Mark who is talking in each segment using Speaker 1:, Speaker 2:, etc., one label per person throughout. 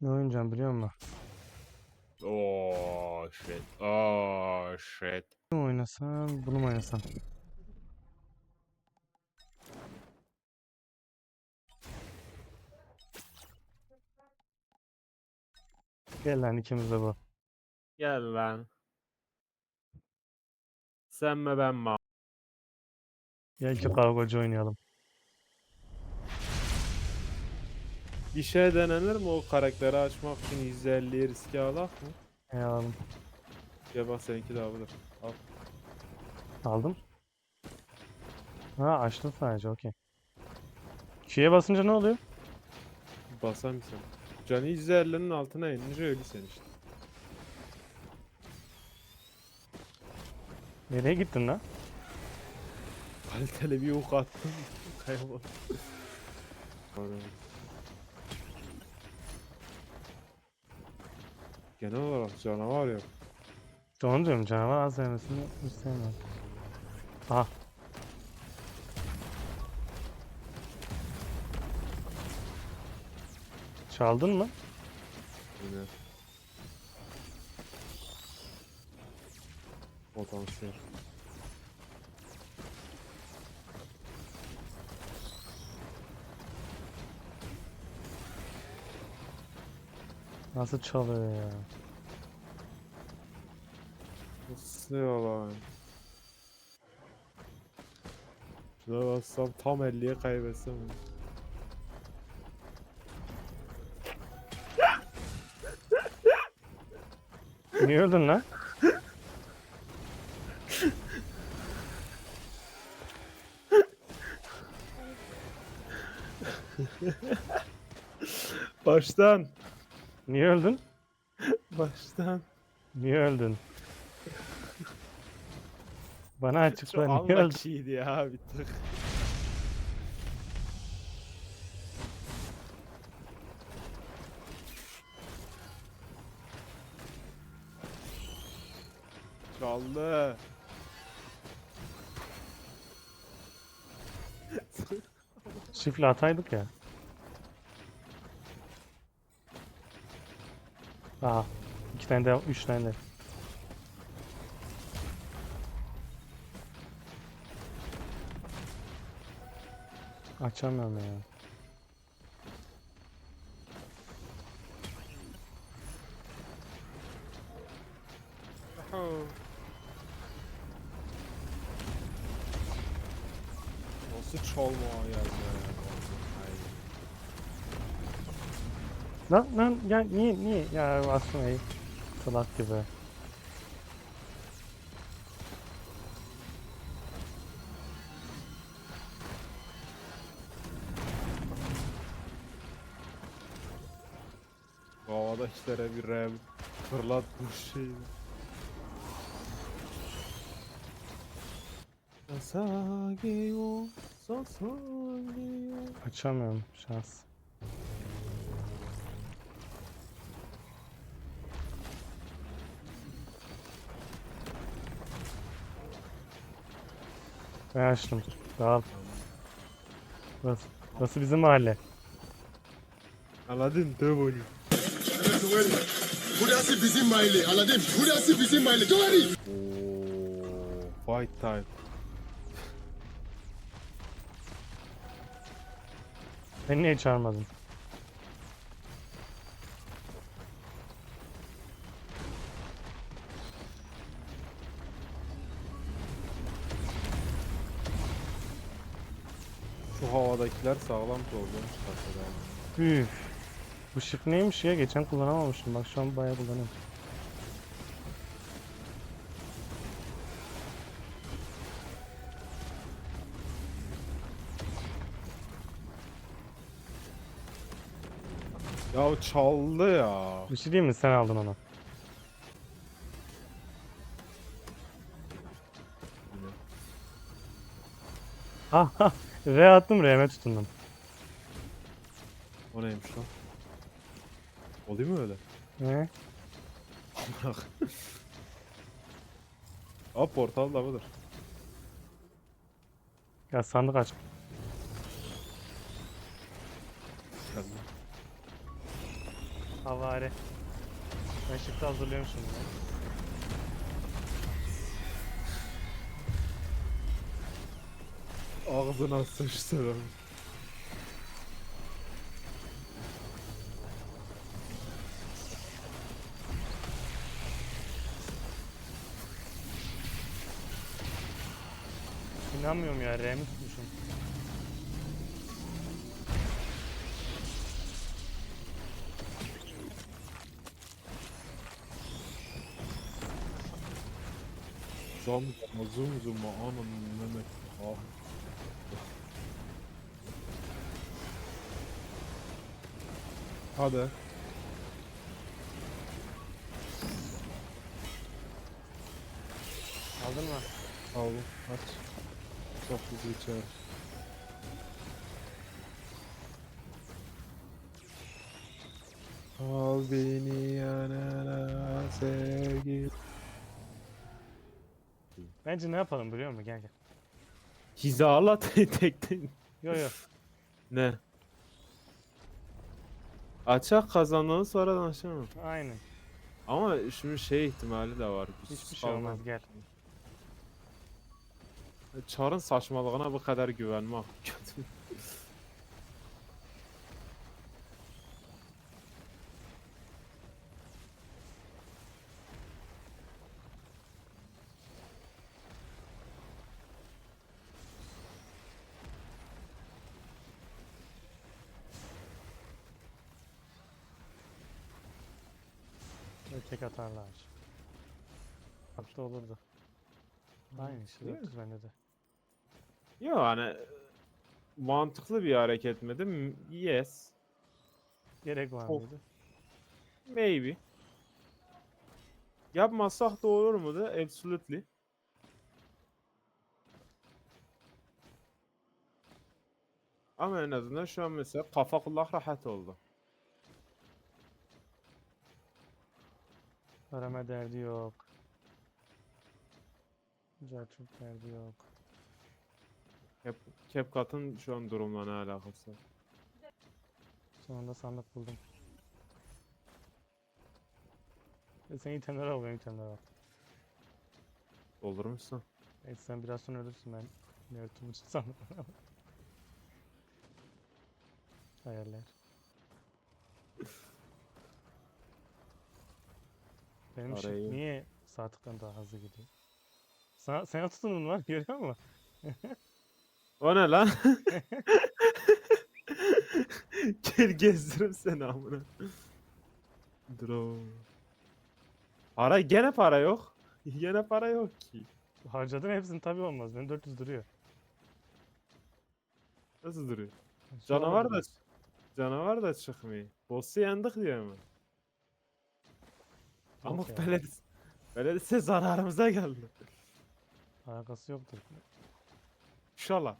Speaker 1: Ne oynayacağım biliyor musun?
Speaker 2: Oh shit. Oh shit.
Speaker 1: Bunu oynasam, bunu mu oynasam? Gel lan ikimiz de bu.
Speaker 2: Gel lan. Sen mi ben mi?
Speaker 1: Gel ki kavgacı oynayalım.
Speaker 2: Bir şey denenir mi o karakteri açmak için 150'yi riske alak mı?
Speaker 1: Ne alalım?
Speaker 2: Gel bak seninki de alır. Al.
Speaker 1: Aldım. Ha açtım sadece okey. Şeye basınca ne oluyor?
Speaker 2: Basar mısın? Canı 150'nin altına inince ölürsen işte.
Speaker 1: Nereye gittin lan?
Speaker 2: Kaliteli bir ok attım. Kayboldu. Genel olarak canavar yok.
Speaker 1: İşte Onu diyorum canavar az sevmesini istemiyorum. Aha. Çaldın mı?
Speaker 2: Yine. Potansiyel.
Speaker 1: Nasıl çalıyor ya?
Speaker 2: Nasıl yalan? Şuna bassam tam 50'ye kaybetsem.
Speaker 1: Niye öldün lan?
Speaker 2: Baştan.
Speaker 1: Niye öldün?
Speaker 2: Baştan.
Speaker 1: Niye öldün? Bana açıkla
Speaker 2: Çok
Speaker 1: niye öldün?
Speaker 2: unlucky'ydi ya bir tık. Çaldı.
Speaker 1: Şifle ataydık ya. Aa, iki tane de, üç tane de. Açamıyorum ya.
Speaker 2: Nasıl çalma ya?
Speaker 1: Lan lan ya niye niye ya aslında iyi. Salak gibi.
Speaker 2: Bu havada işlere bir rev fırlatmış şeyi. Sasage o Sasage o
Speaker 1: Açamıyorum şans. Ben açtım. Ol. Burası, burası bizim mahalle.
Speaker 2: Aladin dövülü.
Speaker 3: Burası bizim mahalle. Anladın? Burası bizim mahalle. Worry.
Speaker 2: Oo, fight time.
Speaker 1: Beni niye çağırmadın?
Speaker 2: Havadakiler sağlam problem çıkartır abi.
Speaker 1: Üf. Bu shift neymiş ya? Geçen kullanamamıştım. Bak şu an bayağı kullanıyorum.
Speaker 2: Ya çaldı ya.
Speaker 1: Bir şey diyeyim mi? Sen aldın onu. Aha. R attım R'me tutundum.
Speaker 2: O neymiş lan? Oluyor mu öyle?
Speaker 1: Ne?
Speaker 2: Aa portal da budur.
Speaker 1: Ya sandık aç.
Speaker 2: Geldi.
Speaker 1: Havari. Ben şıkkı hazırlıyorum şimdi.
Speaker 2: Ağzına sıçtırım.
Speaker 1: İnanmıyorum ya R'mi tutmuşum.
Speaker 2: Zam zum zum anam Mehmet. Ah. Hadi.
Speaker 1: Aldın mı?
Speaker 2: Al aç. Çok hızlı içer. Al beni yanına sevgi.
Speaker 1: Bence ne yapalım biliyor musun? Gel gel.
Speaker 2: Hizala tekten.
Speaker 1: Yo yo.
Speaker 2: Ne? Açak kazandığını sonradan aşamam.
Speaker 1: Aynen.
Speaker 2: Ama şimdi şey ihtimali de var.
Speaker 1: Hiçbir şey olmaz gel.
Speaker 2: Çarın saçmalığına bu kadar güvenmek kötü.
Speaker 1: Böyle tek atarlar. Haklı olurdu. Aynen işte
Speaker 2: Değil mi?
Speaker 1: 400 bende de.
Speaker 2: Yok hani mantıklı bir hareket mi değil mi? Yes.
Speaker 1: Gerek var
Speaker 2: Of.
Speaker 1: mıydı?
Speaker 2: Maybe. Yapmazsak da olur mu da? Absolutely. Ama en azından şu an mesela kafa kulak rahat oldu.
Speaker 1: Arama derdi yok. Carçurt derdi yok.
Speaker 2: Cap, CapCut'ın şu an durumla ne alakası?
Speaker 1: Sonunda sandık buldum. E sen itemleri al benim itemleri al.
Speaker 2: Olur musun?
Speaker 1: Evet sen biraz sonra ölürsün ben. Ne örtüm için sandık. Hayaller. Benim
Speaker 2: Arayı-
Speaker 1: niye saatlikten daha hızlı gidiyor? Sana, sana tutunun var görüyor musun?
Speaker 2: O ne lan? Gel gezdiririm seni amına. Dur o. Para gene para yok. Gene para yok ki.
Speaker 1: Harcadın hepsini tabi olmaz. Benim 400 duruyor.
Speaker 2: Nasıl duruyor?
Speaker 1: Şu
Speaker 2: Canavar da canavar da çıkmıyor. Boss'u yendik diyor mu? Ama
Speaker 1: Yok ya,
Speaker 2: belediyesi zararımıza geldi.
Speaker 1: Alakası yoktur.
Speaker 2: İnşallah.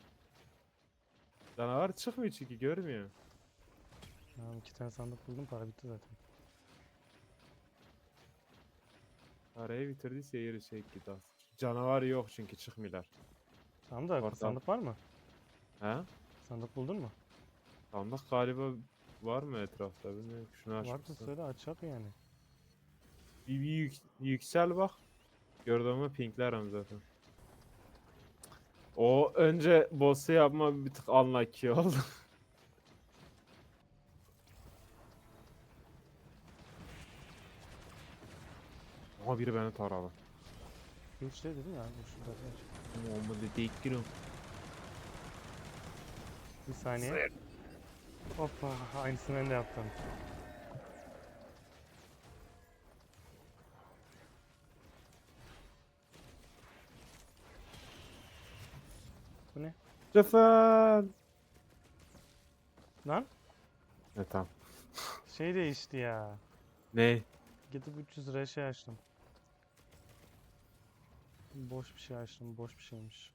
Speaker 2: Canavar çıkmıyor çünkü görmüyor.
Speaker 1: Tamam iki tane sandık buldum para bitti zaten.
Speaker 2: Parayı bitirdiyse yeri şey az. Canavar yok çünkü çıkmıyorlar.
Speaker 1: Tamam da
Speaker 2: Portal.
Speaker 1: sandık var mı?
Speaker 2: He?
Speaker 1: Sandık buldun mu?
Speaker 2: Sandık galiba var mı etrafta bilmiyorum. Şunu açmışsın.
Speaker 1: söyle açak yani.
Speaker 2: Bir, bir yük- yüksel bak. Gördüğümü pinklerim zaten. O önce boss'u yapma bir tık unlucky oldu. Ama biri beni taradı.
Speaker 1: Yok şey dedim ya. bu şurada var.
Speaker 2: Olmadı değil girin.
Speaker 1: Bir saniye. Hoppa aynısını ben de yaptım. Bu
Speaker 2: Sefer.
Speaker 1: Lan
Speaker 2: Ne tamam.
Speaker 1: şey değişti ya.
Speaker 2: Ne?
Speaker 1: Gidip 300 liraya şey açtım. Boş bir şey açtım. Boş bir şeymiş.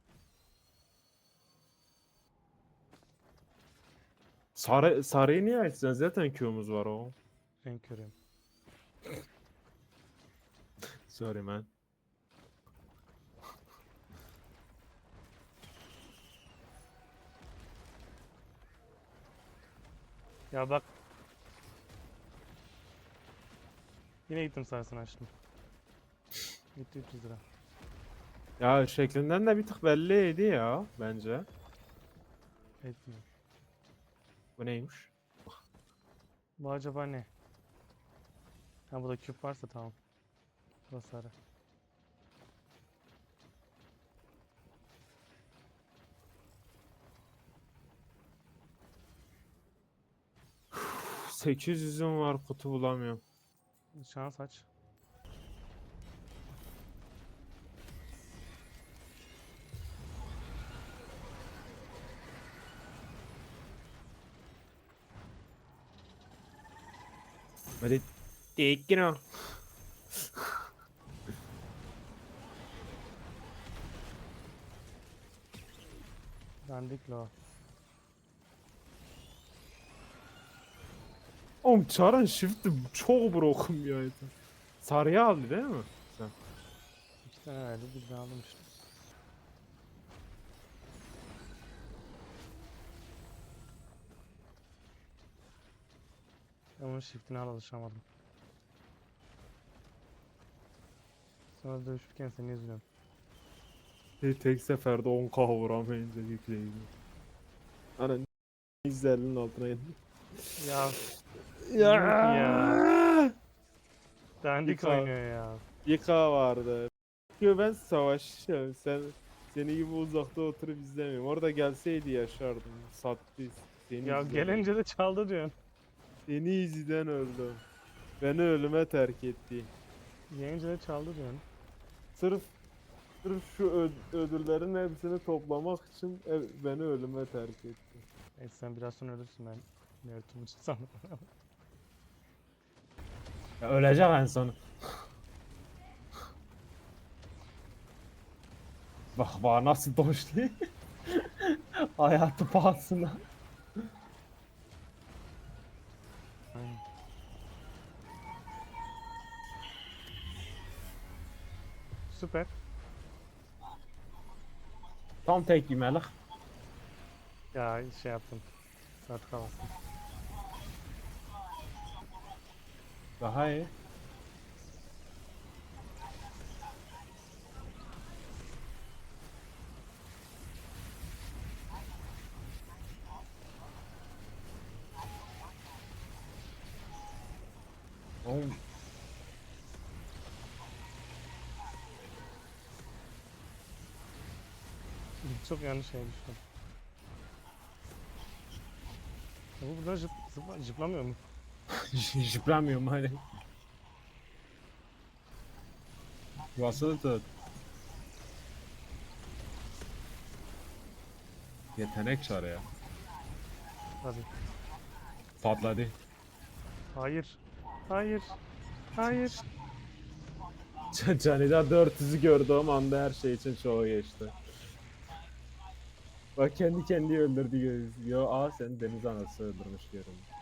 Speaker 2: Sarı, sarıyı niye açacaksın? Zaten Q'muz var o.
Speaker 1: Renk körüyüm.
Speaker 2: Sorry man.
Speaker 1: Ya bak Yine gittim sayesini açtım. Gitti 300 lira.
Speaker 2: Ya şeklinden de bir tık belliydi ya bence.
Speaker 1: Etmiyor.
Speaker 2: Bu neymiş?
Speaker 1: Bu acaba ne? Ha bu da küp varsa tamam. Bu sarı.
Speaker 2: 800'üm var kutu bulamıyorum.
Speaker 1: Şans aç.
Speaker 2: Hadi Tekin o.
Speaker 1: Dandik lo.
Speaker 2: Oğlum Çaran shift'i çok broken bir item. Sarıya aldı değil mi? Sen.
Speaker 1: İki tane verdi bir de aldım işte. Onun shift'ine hala alışamadım. Sonra dövüşürken seni izliyorum.
Speaker 2: Tek, tek seferde 10k vuramayınca yükleydi. Ana izlerinin altına geldi.
Speaker 1: Ya
Speaker 2: Ya.
Speaker 1: ya. dandik
Speaker 2: Yıka.
Speaker 1: oynuyor ya.
Speaker 2: Yıka vardı. Yo ben savaşacağım. Sen seni gibi uzakta oturup izlemiyorum. Orada gelseydi yaşardım. Sattı. Seni
Speaker 1: Ya
Speaker 2: izledim.
Speaker 1: gelince de çaldı diyorsun.
Speaker 2: Seni izleden öldüm. Beni ölüme terk etti.
Speaker 1: Gelince de çaldı diyorsun.
Speaker 2: Sırf sırf şu ö- ödüllerin hepsini toplamak için ev- beni ölüme terk etti.
Speaker 1: Evet sen biraz sonra ölürsün ben. Ne ötümü sandım.
Speaker 2: Ya ölecek en son. Bak bana nasıl doşlu. Hayatı pahasına.
Speaker 1: Süper.
Speaker 2: Tam tek yemelik.
Speaker 1: Ya şey yaptım. Saat havasın.
Speaker 2: Daha iyi. Oğlum
Speaker 1: Çok yanlış şeye düştüm. Bu buradan zıp, zıpla, zıplamıyor mu?
Speaker 2: Jıplamıyorum hadi. Yuvasını tut. Yetenek çağır ya.
Speaker 1: Hadi.
Speaker 2: Patladı.
Speaker 1: Hayır. Hayır. Hayır.
Speaker 2: Canida 400'ü gördüğüm anda her şey için çoğu geçti. Bak kendi kendini öldürdü gözüküyor. Aa sen deniz anası öldürmüş görünüyor.